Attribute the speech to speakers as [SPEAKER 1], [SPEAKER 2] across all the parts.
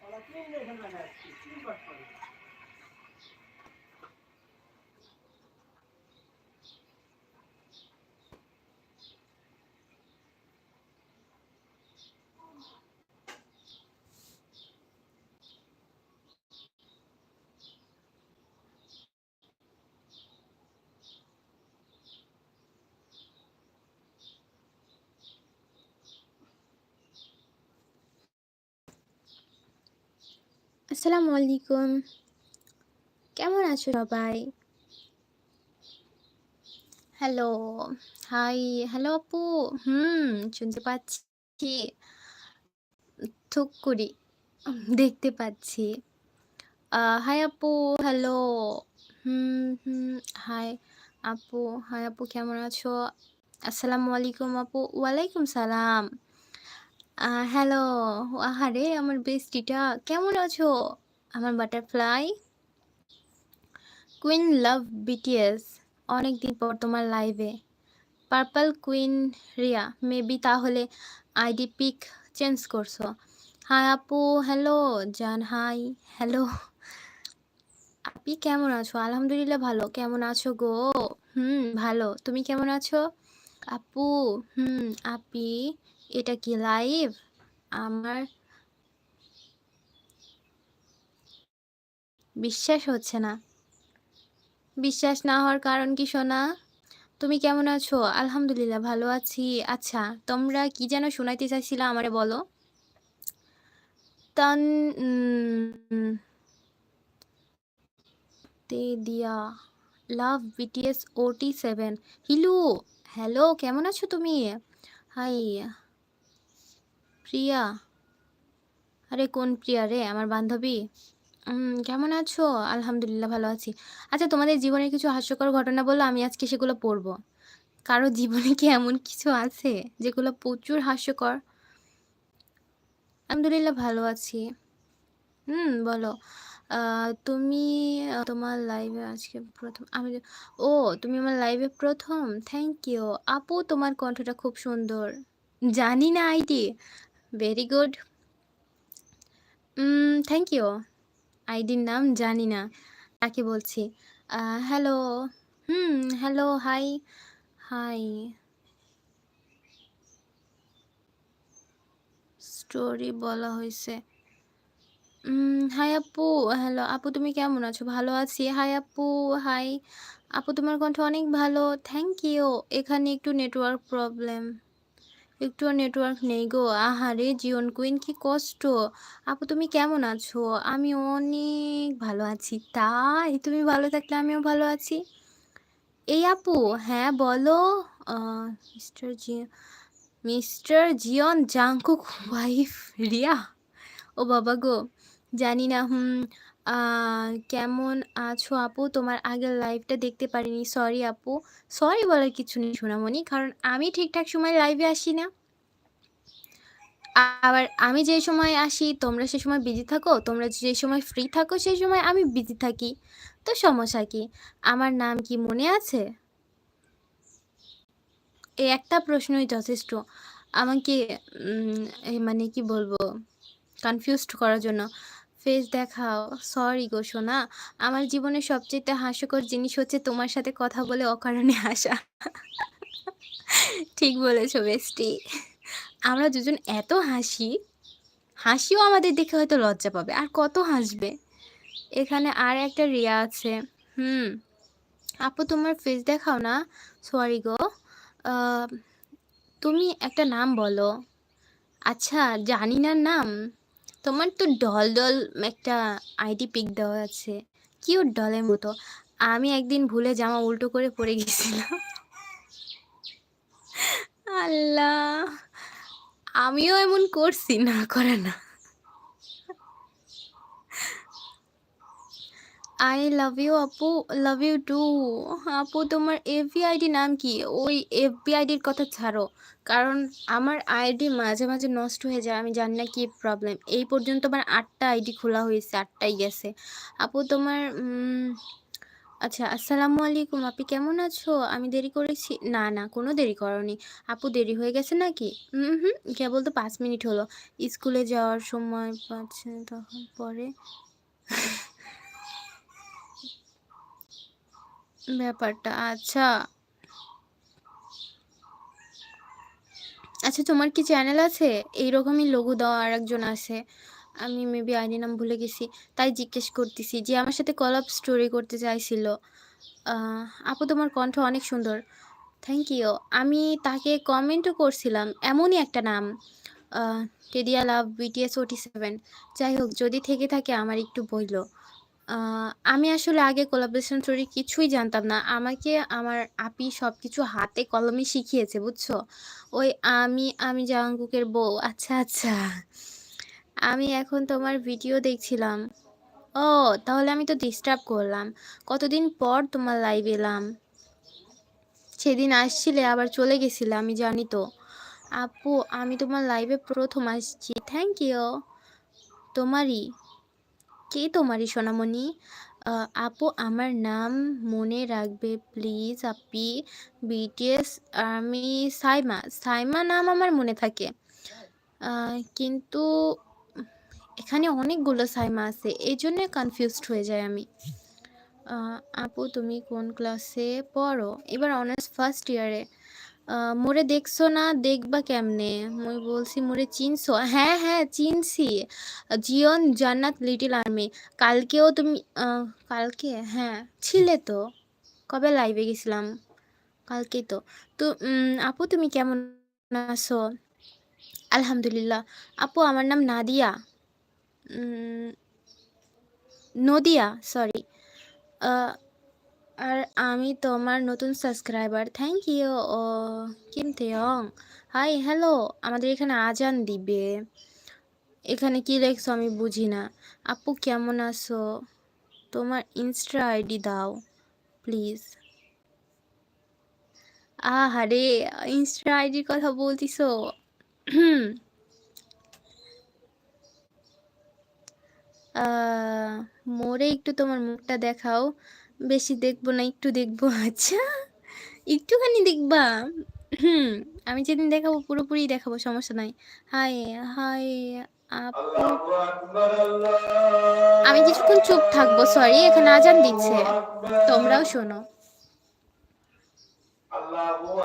[SPEAKER 1] ওরা কিনে এখানে লাগাচ্ছি তিন পাট করে। আসসালামু আলাইকুম। কেমন আছো সবাই? হ্যালো, হাই, হ্যালো আপু। হুম, শুনতে পাচ্ছি। থুককুড়ি উম দেখতে পাচ্ছি। হাই আপু, হ্যালো। হুম, হুম, হাই আপু, হাই আপু কেমন আছো? আসসালামু আলাইকুম আপু। ওয়ালাইকুম সালাম। হ্যালো, আহারে আমার বেস্টিটা কেমন আছো? আমার বাটারফ্লাই? কুইন লাভ বিটিএস অনেক দিন পর তোমার লাইভে। পার্পল কুইন রিয়া মেবি তাহলে আইডি পিক চেঞ্জ করছ। হাই আপু, হ্যালো জান হাই, হ্যালো। আপি কেমন আছো? আলহামদুলিল্লাহ ভালো। কেমন আছো গো? হুম, ভালো। তুমি কেমন আছো? আপু, হুম, আপি এটা কি লাইভ? আমার বিশ্বাস হচ্ছে না। বিশ্বাস না হওয়ার কারণ কি শোনা তুমি কেমন আছো? আলহামদুলিল্লাহ ভালো আছি। আচ্ছা, তোমরা কি যেন শোনাইতে চাইছিলা আমারে বলো? তান তে দিয়া লাভ বিটিএস ওটি সেভেন হিলু হ্যালো কেমন আছো তুমি? হাই প্রিয়া আরে কোন প্রিয়া রে আমার বান্ধবী? কেমন আছো? আলহামদুলিল্লাহ ভালো আছি। আচ্ছা তোমাদের জীবনের কিছু হাস্যকর ঘটনা বলো আমি আজকে সেগুলো পড়ব কারও জীবনে কি এমন কিছু আছে যেগুলো প্রচুর হাস্যকর? আলহামদুলিল্লাহ ভালো আছি। হুম, বলো। তুমি তোমার লাইভে আজকে প্রথম আমি ও তুমি আমার লাইভে প্রথম থ্যাংক ইউ। আপু তোমার কণ্ঠটা খুব সুন্দর। জানি না ID. Very good. Thank you. আইডির নাম জানি না। তাকে বলছি। Hello. Hmm, hello, hi, hi. Story বলা হয়েছে হাই আপু, হ্যালো আপু তুমি কেমন আছো? ভালো আছি। হাই আপু, হাই। আপু তোমার কণ্ঠ অনেক ভালো। Thank you. এখানে একটু নেটওয়ার্ক প্রবলেম। একটুও নেটওয়ার্ক নেই গো। আহারে জীবন কুইন কি কষ্ট। আপু তুমি কেমন আছো? আমি অনেক ভালো আছি। তাই? তুমি ভালো থাকলে আমিও ভালো আছি। এই আপু হ্যাঁ বলো। Mister G mister Jeon Jungkook wife Riya? ও বাবা গো! জানি না হুম, কেমন আছো আপু? তোমার আগের লাইভটা দেখতে পারিনি। সরি আপু। সরি বলার কিছু নেই সোনামণি। কারণ আমি ঠিকঠাক সময় লাইভে আসি না। আবার আমি যে সময় আসি, তোমরা সে সময় বিজি থাকো। তোমরা যে সময় ফ্রি থাকো সেই সময় আমি বিজি থাকি। তো সমস্যা কি? আমার নাম কি মনে আছে? এই একটা প্রশ্নই যথেষ্ট। আমাকে মানে কি বলব? কনফিউজড করার জন্য। ফেস দেখাও। সরি গো সোনা। আমার জীবনের সবচাইতে হাস্যকর জিনিস হচ্ছে তোমার সাথে কথা বলে অকারণে হাসা। ঠিক বলেছ বেস্টি। আমরা দুজন এত হাসি, হাসিও আমাদের দেখে হয়তো লজ্জা পাবে। আর কত হাসবে? এখানে আর একটা রিয়া আছে। হুম। আপু তোমার ফেস দেখাও না। সরি গো। তুমি একটা নাম বলো। আচ্ছা জানি না নাম। তোমার তো ডল, ডল একটা আইডি পিক দেওয়া আছে। কিউট ডলের মতো। আমি একদিন ভুলে জামা উল্টো করে পরে গেছিলাম। আল্লাহ! আমিও এমন করছি না করে না। আই লাভ ইউ আপু, লাভ ইউ টু। আপু তোমার এফবি আইডি নাম কি? ওই এফবি আইডির কথা ছাড়ো। কারণ আমার আইডি মাঝে, মাঝে নষ্ট হয়ে যায়। আমি জানি না কি প্রবলেম। এই পর্যন্ত আমার ৮ টা আইডি খোলা হয়েছে, ৮ টাই গেছে। আপু তোমার আচ্ছা, আসসালামু আলাইকুম। আপনি কেমন আছো? আমি দেরি করেছি? না, না, কোনো দেরি করোনি। আপু দেরি হয়ে গেছে নাকি? উহু, কেবল তো ৫ মিনিট হলো। স্কুলে যাওয়ার সময় পাচ্ছে তখন পরে ব্যাপারটা আচ্ছা। আচ্ছা তোমার কি চ্যানেল আছে? এইরকমই লঘু দেওয়া আর একজন আছে। আমি মেবি আইডি নাম ভুলে গেছি। তাই জিজ্ঞেস করতেছি যে আমার সাথে কলাপ স্টোরি করতে চাইছিল। আপু তোমার কণ্ঠ অনেক সুন্দর। Thank you. আমি তাকে কমেন্টও করছিলাম। এমনই একটা নাম। টেডিয়া লাভ বিটিএস ওটি সেভেন। যাই হোক, যদি থেকে থাকে, আমার একটু বইলো। আমি আসলে আগে কোলাবরেশন স্টোরি কিছুই জানতাম না। আমাকে আমার আপি সবকিছু হাতে কলমে শিখিয়েছে, বুঝছ? ওই আমি, আমি জাঙ্কুকের বউ। আচ্ছা, আচ্ছা। আমি এখন তোমার ভিডিও দেখছিলাম। ও তাহলে আমি তো ডিস্টার্ব করলাম। কতদিন পর তোমার লাইভ এলাম। সেদিন আসছিলে আবার চলে গেছিলে আমি জানি তো। আপু আমি তোমার লাইভে প্রথম আসছি। Thank you. তোমারই। কে তোমারই, সোনামণি? আপু, আমার নাম মনে রাখবে, প্লিজ আপি। বিটিএস আমি সাইমা। সাইমা নাম আমার মনে থাকে। কিন্তু এখানে অনেকগুলো সাইমা আছে। এজন্য কনফিউজড হয়ে যাই আমি। আপু, তুমি কোন ক্লাসে পড়ো? এবার অনার্স ফার্স্ট ইয়ারে। মোরে দেখছ না দেখবা কেমনে? মুই বলছি মোরে চিনছো? হ্যাঁ, হ্যাঁ চিনছি। জিয়ন জান্নাত লিটিল আর্মি। কালকেও তুমি কালকে? হ্যাঁ, ছিলে তো। কবে লাইভে গেছিলাম? কালকেই তো। তো আপু তুমি কেমন আছো? আলহামদুলিল্লাহ। আপু আমার নাম নাদিয়া। নদিয়া সরি। আর আমি তোমার নতুন সাবস্ক্রাইবার। থ্যাংক ইউ ও, কিম। Hi hello. আমাদের এখানে আজান দিবে। এখানে কি লেখছো আমি বুঝি না। আপু, কেমন আছো? তোমার ইনস্টা আইডি দাও প্লিজ। আহারে! ইনস্টা আইডির কথা বলতিছো। আ মোরে একটু তোমার মুখটা দেখাও। বেশি দেখব না, একটু দেখব আচ্ছা, একটুখানি দেখবা? হুম, আমি যেদিন দেখাবো পুরোপুরি দেখাবো, সমস্যা নাই। Hi, hi. আমি কিছুক্ষণ চুপ থাকব, সরি। এখানে আজান দিচ্ছে। তোমরাও শোনো। আল্লাহু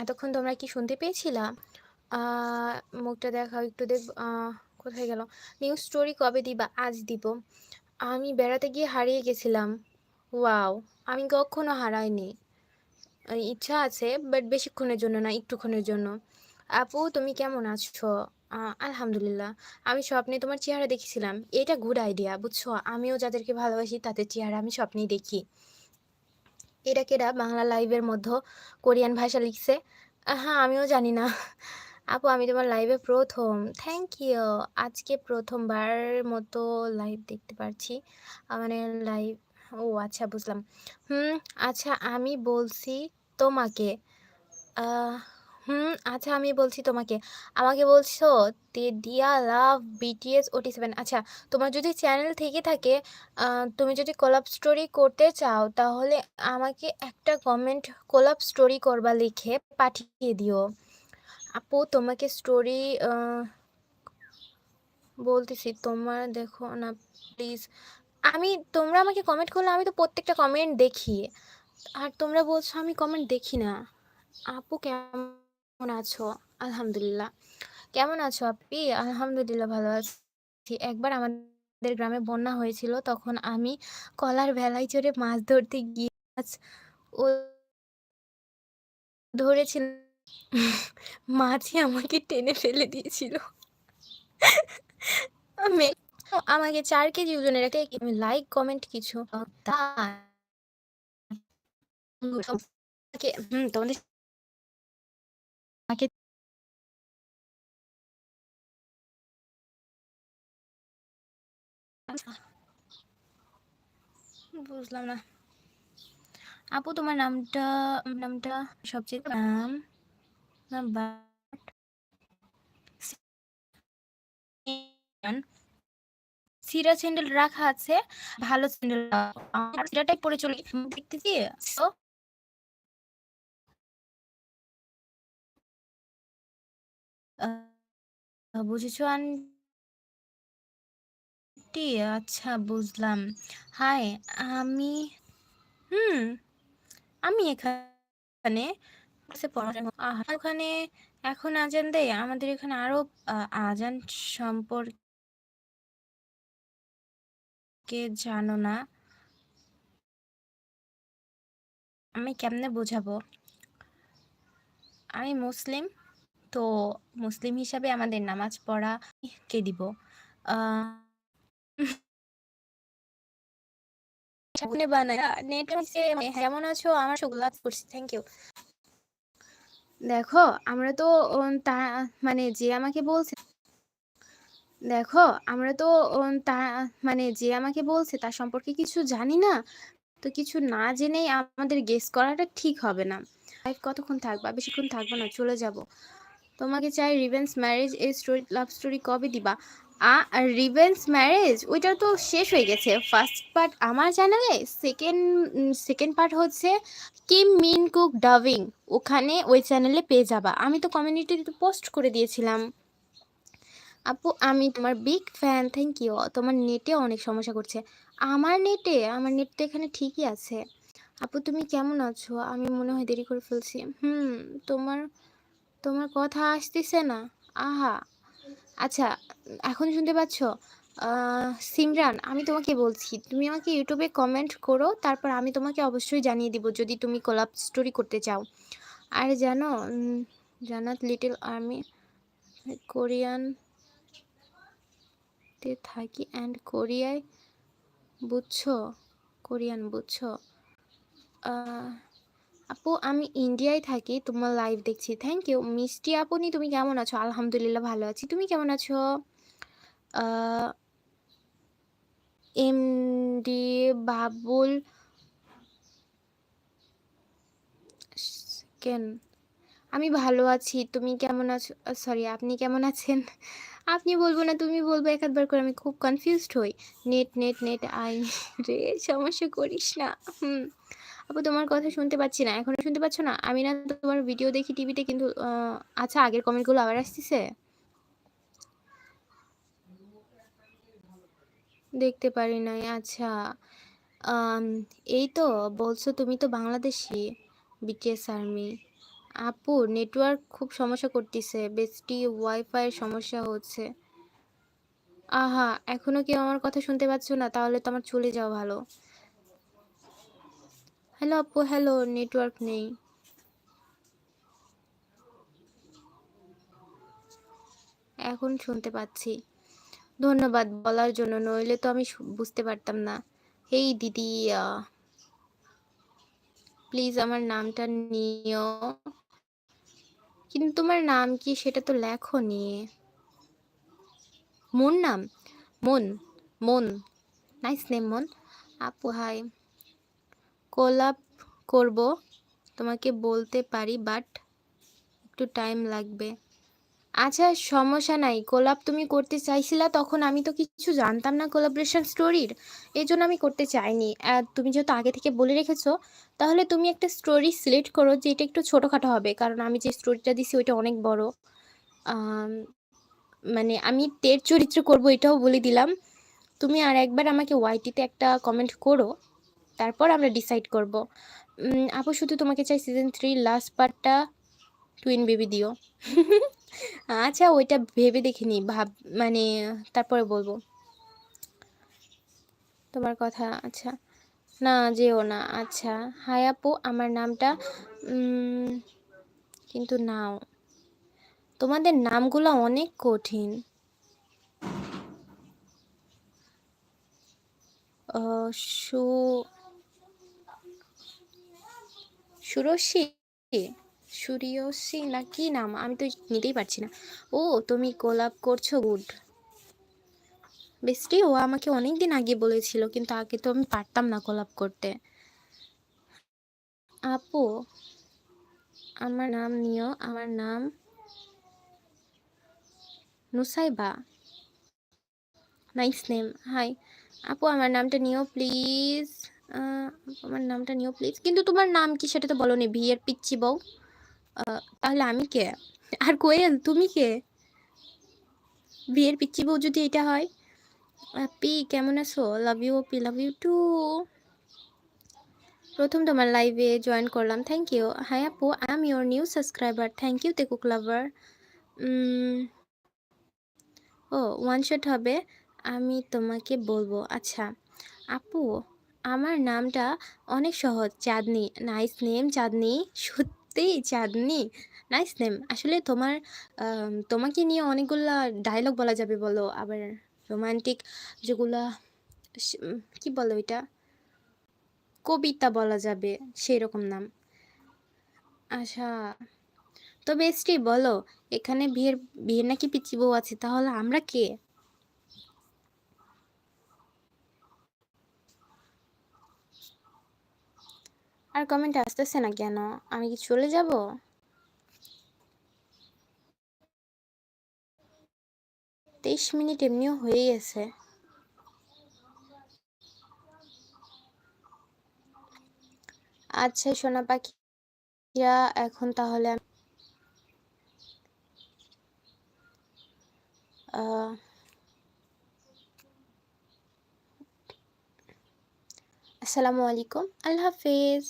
[SPEAKER 1] এতক্ষণ তোমরা কি শুনতে পেয়েছিলা? মুখটা দেখাও একটু দেখ কোথায় গেল? নিউ স্টোরি কবে দিবা? আজ দিব। আমি বেড়াতে গিয়ে হারিয়ে গেছিলাম। ওয়াও! আমি কখনো হারাইনি। ইচ্ছা আছে বাট বেশিক্ষণের জন্য না, একটুক্ষণের জন্য। আপু তুমি কেমন আছো? আলহামদুলিল্লাহ। আমি স্বপ্নে তোমার চেহারা দেখেছিলাম। এটা গুড আইডিয়া, বুঝছ? আমিও যাদেরকে ভালোবাসি তাদের চেহারা আমি স্বপ্নেই দেখি। এরা কেরা বাংলা লাইভের মধ্যে কোরিয়ান ভাষা লিখছে? হ্যাঁ, আমিও জানি না। আপু আমি তোমার লাইভে প্রথম। Thank you. আজকে প্রথমবার মতো লাইভ দেখতে পারছি। মানে লাইভ ও আচ্ছা বুঝলাম। হুম, আচ্ছা আমি বলছি তোমাকে। হুম, আচ্ছা আমি বলছি তোমাকে। আমাকে বলছো তেডিয়া লাভ বিটিএস সেভেন। আচ্ছা তোমার যদি চ্যানেল থেকে থাকে তুমি যদি কোলাব স্টোরি করতে চাও তাহলে আমাকে একটা কমেন্ট কোলাব স্টোরি করবা লিখে পাঠিয়ে দিও। আপু তোমাকে স্টোরি বলতেছি তোমার দেখো না প্লিজ। আমি তোমরা আমাকে কমেন্ট করলে আমি তো প্রত্যেকটা কমেন্ট দেখি। আর তোমরা বলছো আমি কমেন্ট দেখি না আপু কেমন আছো? আলহামদুলিল্লাহ। কেমন আছো আপি? আলহামদুলিল্লাহ ভালো আছি। একবার আমাদের গ্রামে বন্যা হয়েছিল, তখন আমি কলার ভেলায় চড়ে মাছ ধরতে গিয়ে মাছ ও ধরেছিল। মাছই আমাকে টেনে ফেলে দিয়েছিল। আমি আমাকে চার কেজি ওজনের একটা লাইক কমেন্ট কিছু। তোমাদের বুঝলাম না। আপু, তোমার নামটা নামটা সবচেয়ে নাম সিরা স্যান্ডেল রাখা আছে, ভালো স্যান্ডেল সিরাটাই পরে চলে। দেখতেছি বুঝেছ আন্টি? আচ্ছা বুঝলাম। হাই আমি, হুম, আমি এখানে ওখানে এখন আজান দেয়। আমাদের এখানে আরও আজান সম্পর্কে জানো না। আমি কেমনে বোঝাবো? আমি মুসলিম। তো মুসলিম হিসাবে আমাদের নামাজ পড়া কে দিব? কেমন আছো? আমার করছি। থ্যাংক ইউ দেখো আমরা তো তা মানে যে আমাকে বলছে দেখো আমরা তো তা মানে যে আমাকে বলছে তার সম্পর্কে কিছু জানি না। তো কিছু না জেনেই আমাদের গেস করাটা ঠিক হবে না। কতক্ষণ থাকবা? বেশিক্ষণ থাকব না? চলে যাব। তোমাকে চাই রিভেন্স ম্যারেজ এই স্টোরি লাভ স্টোরি কবে দিবা? আ রিভেন্স ম্যারেজ ওইটা তো শেষ হয়ে গেছে। ফার্স্ট পার্ট আমার চ্যানেলে সেকেন্ড সেকেন্ড পার্ট হচ্ছে কিম মিন কুক ডাভিং ওখানে ওই চ্যানেলে পেয়ে যাবা। আমি তো কমিউনিটিতে পোস্ট করে দিয়েছিলাম। আপু, আমি তোমার বিগ ফ্যান থ্যাংক ইউ তোমার নেটে অনেক সমস্যা করছে। আমার নেটে? আমার নেট তো এখানে ঠিকই আছে। আপু, তুমি কেমন আছো? আমি মনে হয় দেরি করে ফেলছি। হুম, তোমার তোমার কথা আসতেছে না? আহা। আচ্ছা এখন শুনতে পাচ্ছ? সিমরান, আমি তোমাকে বলছি, তুমি আমাকে ইউটিউবে কমেন্ট করো, তারপর আমি তোমাকে অবশ্যই জানিয়ে দিব যদি তুমি কোলাপ স্টোরি করতে চাও। আর জানো জানাত লিটল আর্মি কোরিয়ান তে থাকি অ্যান্ড কোরিয়ায় বুঝছ? কোরিয়ান বুঝছ? আপু, আমি ইন্ডিয়ায় থাকি, তোমার লাইভ দেখছি। থ্যাংক ইউ মিষ্টি আপনি তুমি কেমন আছো? আলহামদুলিল্লাহ ভালো আছি। তুমি কেমন আছো? এম ডি বাবুল কেন আমি ভালো আছি। তুমি কেমন আছো? সরি আপনি কেমন আছেন? আপনি বলব না, তুমি বলব এক একবার করে আমি খুব কনফিউজড হই। নেট নেট নেট আই রে, সমস্যা করিস না। হুম। আপু, তোমার কথা শুনতে পাচ্ছি না। এখনও শুনতে পাচ্ছ না? আমি না তোমার ভিডিও দেখি টিভিতে কিন্তু আচ্ছা আগের কমেন্টগুলো আবার আসতেছে? দেখতে পারি নাই আচ্ছা। এই তো, বলছো তুমি তো বাংলাদেশি বিটিএস আর্মি আপু নেটওয়ার্ক খুব সমস্যা করতেছে বেস্টি ওয়াইফাইয়ের সমস্যা হচ্ছে। আহা, এখনও কেউ আমার কথা শুনতে পাচ্ছ না? তাহলে তো আমার চলে যাওয়া ভালো। হ্যালো আপু, হ্যালো নেটওয়ার্ক নেই। এখন শুনতে পাচ্ছি। ধন্যবাদ বলার জন্য, নইলে তো আমি বুঝতে পারতাম না। এই দিদি প্লিজ আমার নামটা নিও। কিন্তু তোমার নাম কি সেটা তো লেখো নিয়ে মন নাম? মন মন। নাইস নেম মন। আপু হাই কোলাপ করব। তোমাকে বলতে পারি বাট একটু টাইম লাগবে। আচ্ছা সমস্যা নাই। কোলাপ তুমি করতে চাইছিলা তখন আমি তো কিছু জানতাম না কোলাবরেশন স্টোরির এই জন্য আমি করতে চাইনি। তুমি যেহেতু আগে থেকে বলে রেখেছো, তাহলে তুমি একটা স্টোরি সিলেক্ট করো যে এটা একটু ছোটোখাটো হবে। কারণ আমি যে স্টোরিটা দিছি ওইটা অনেক বড়। মানে আমি তের চরিত্র করব এটাও বলে দিলাম। তুমি আর একবার আমাকে ওয়াইটিতে একটা কমেন্ট করো। তারপর আমরা ডিসাইড করব। আপু, শুধু তোমাকে চাই সিজন থ্রি লাস্ট পার্টটা টুইন বেবি দিও। আচ্ছা ওইটা ভেবে দেখিনি, ভাব মানে তারপরে বলব। তোমার কথা আচ্ছা। না, যেও না আচ্ছা। হাই আপু, আমার নামটা কিন্তু নাও। তোমাদের নামগুলো অনেক কঠিন। সু সুরসী? সুরিয়সী না কি নাম আমি তো নিতেই পারছি না। ও, তুমি কোলাপ করছ গুড বেস্টি, ও আমাকে অনেক দিন আগে বলেছিল, কিন্তু আগে তো আমি পারতাম না কোলাপ করতে। আপু, আমার নাম নিও, আমার নাম নুসাইবা। নাইস নেম হাই আপু, আমার নামটা নিও প্লিজ আমার নামটা নিও প্লিজ কিন্তু তোমার নাম কি সেটা তো বলো নি বিয়ের পিচ্ছি বউ? তাহলে আমি কে? আর কোয়েল, তুমি কে? বিয়ের পিচ্ছি বউ যদি এটা হয়? পি কেমন আছো? লাভ ইউ পি লাভ ইউ টু প্রথম তোমার লাইভে জয়েন করলাম থ্যাংক ইউ হাই আপু I am your new subscriber thank you Taekook lover O one shot হবে, আমি তোমাকে বলব। আচ্ছা আপু আমার নামটা অনেক সহজ। Chandni nice name Chandni. সত্যি, চাঁদনি নাইস নেম আসলে তোমার তোমাকে নিয়ে অনেকগুলা ডায়লগ বলা যাবে বলো। আবার রোমান্টিক যেগুলা কি বলো এটা কবিতা বলা যাবে সেই রকম নাম। আচ্ছা তো বেস্টি বলো, এখানে বিয়ের বিয়ের নাকি পিচি বউ আছে? তাহলে আমরা কে? আর কমেন্ট আসতেছে না কেন? আমি কি চলে যাব? তেইশ মিনিট এমনিও হয়ে গেছে। আচ্ছা সোনা পাখিরা, এখন তাহলে আসসালামু আলাইকুম। আল্লাহ হাফেজ।